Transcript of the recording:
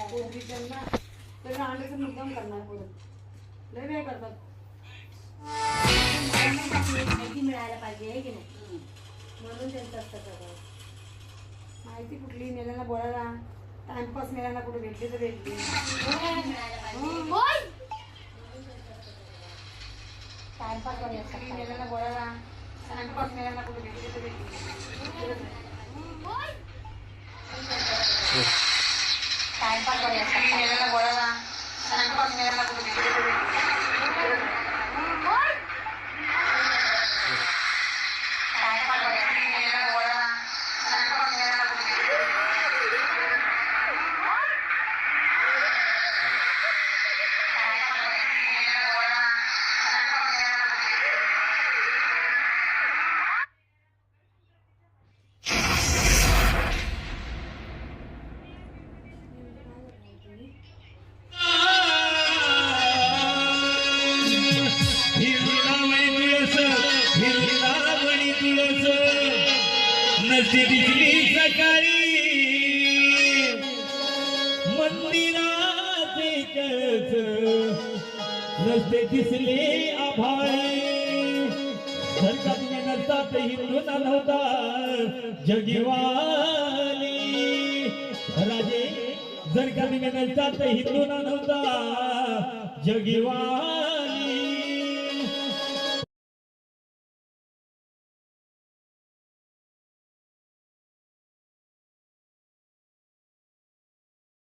पोरगीच्या ना तर आणलं तर मुद्दाम करणार परत लय वेळ करतात. माहिती मिळायला पाहिजे आहे की नाही? म्हणून त्यांचं असतं सगळं. माहिती कुठली? मेल्याला बोलायला. टाइमपास मेल्याला कुठे भेटली तर भेटली. मिळायला पाहिजे. टाइमपास मेल्याला बोलायला टाइमपास मेल्याला कुठे भेटली तर भेटली टाइमपास वगैरे कुठली असतात मेल्याला बोलायला टाइमपास मेल्याला कुठे भेटली तर नसते दिसली सकाळी मंदिराचे कळस नसते दिसले आभाळी जर नसतात हिंदू नव्हता जगीवाली. राजे जर का तुम्ही नसतात हिंदू नव्हता जगीवाली.